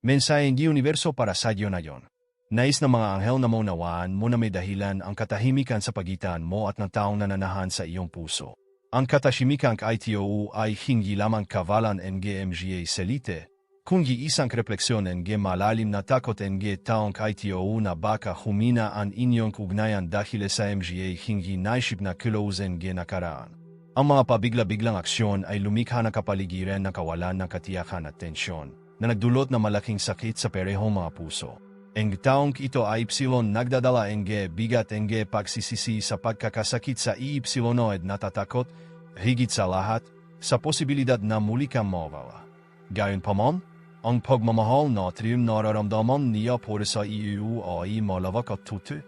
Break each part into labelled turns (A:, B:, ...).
A: Mensaheng universo para sa iyo na yon. Nais ng mga anghel na maunawaan mo na may dahilan ang katahimikan sa pagitan mo at ng taong nananahan sa iyong puso. Ang katahimikan ITOU ay hindi lamang kavalan NGMGA selite, kundi isang refleksyon ng malalim na takot ng taong ITOU na baka humina ang inyong ugnayan dahil sa MGA hindi naisip na close ng nakaraan. Ang mga pabigla-biglang aksyon ay lumikha ng kapaligiran ng kawalan ng katiyakan at tensyon na nagdulot ng malaking sakit sa perehong mga puso. Ang taong ito ay ipsilon nagdadala ang bigat ang pagsisisi sa pagkakasakit sa iipsilonoid natatakot, higit sa lahat, sa posibilidad na muli kang mawala. Gayon pa man, ang pagmamahal na trim nararamdaman niya por sa EU ay malawak at tutu.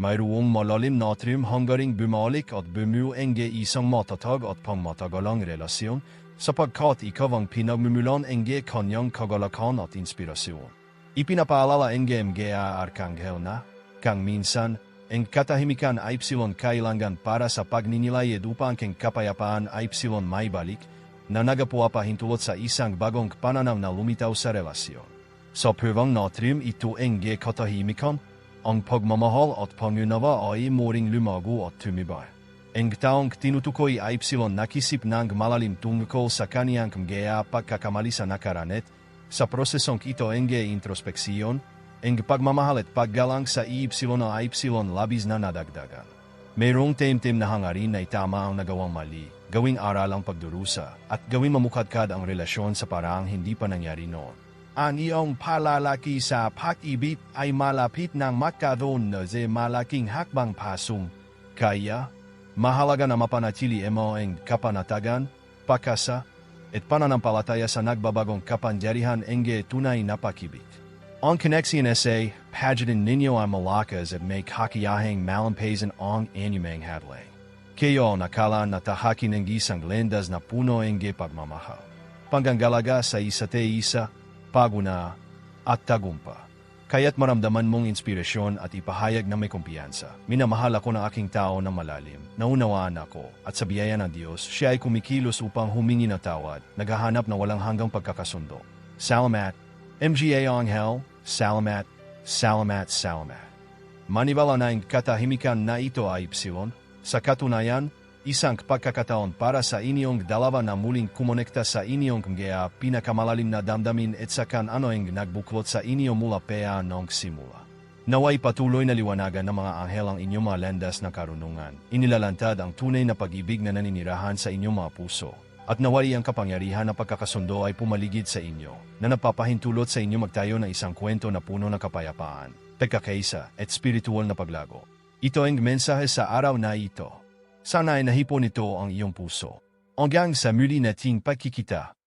A: Mayroong malalim na trim hanggaring bumalik at bumuo ang isang matatag at pangmatagalang relasyon sapagkat ikaw ang pinagmumulan ang kanyang kagalakan at inspirasyon. Ipinapaalala ng GMGA Arkanghel na, kang minsan, ang katahimikan ay kailangan para sa pagninilay at upang kang kapayapaan ay may balik na nagapuwa hintulot sa isang bagong pananaw na lumitaw sa relasyon. Sa purvang natrim ito ang katahimikan, ang pagmamahal at pangunawa ay muring lumago at tumibay. Ang taong tinutukoy ipsilon nakisip ng malalim tungkol sa kaniyang kaya pagkakamali sa nakaranet sa prosesong ito enge introspeksyon, ang pagmamahal at paggalang sa na aipsilon labis na nadagdagan. Mayroong temtem na hangarin na itama ang nagawang mali, gawing aral ang pagdurusa, at gawing mamukadkad ang relasyon sa paraang hindi pa nangyari noon. Ang iyong palalaki sa pag-ibig ay malapit ng makadon na malaking hakbang pasum. Kaya, mahalaga na mapanatili mo ang kapanatagan, pakasa, at pananampalataya sa nagbabagong kapangyarihan enge tunay na pakibig. Ang koneksyon sa pagetin ninyo ang malakas at may kakiyahing malampasan ang anyumang hadlay. Kayo nakala na tahakin ng isang lendas na puno enge pagmamahal. Panggangalaga sa isate isa, paguna, at tagumpa. Kaya't maramdaman mong inspirasyon at ipahayag na may kumpiyansa. Minamahal ako ng aking tao ng malalim. Naunawaan ako at sa biyaya ng Diyos, siya ay kumikilos upang humingi ng tawad, naghahanap ng walang hanggang pagkakasundo. Salamat, MGA Anghel, Salamat, Salamat, Salamat. Manibala na ang katahimikan na ito ay Ipsilon, sa katunayan, isang pagkakataon para sa inyong dalawa na muling kumonekta sa inyong kaya pinakamalalim na damdamin at sakan ano ang nagbuklot sa inyo mula pea nong simula. Naway patuloy na liwanagan ng mga anghel ang inyong mga landas na karunungan. Inilalantad ang tunay na pag-ibig na naninirahan sa inyong mga puso. At naway ang kapangyarihan na pagkakasundo ay pumaligid sa inyo, na napapahintulot sa inyo magtayo ng isang kwento na puno ng kapayapaan, pagkakaisa at spiritual na paglago. Ito ang mensahe sa araw na ito. Sana ay nahipon nito ang iyong puso. Hanggang sa muli nating pagkikita.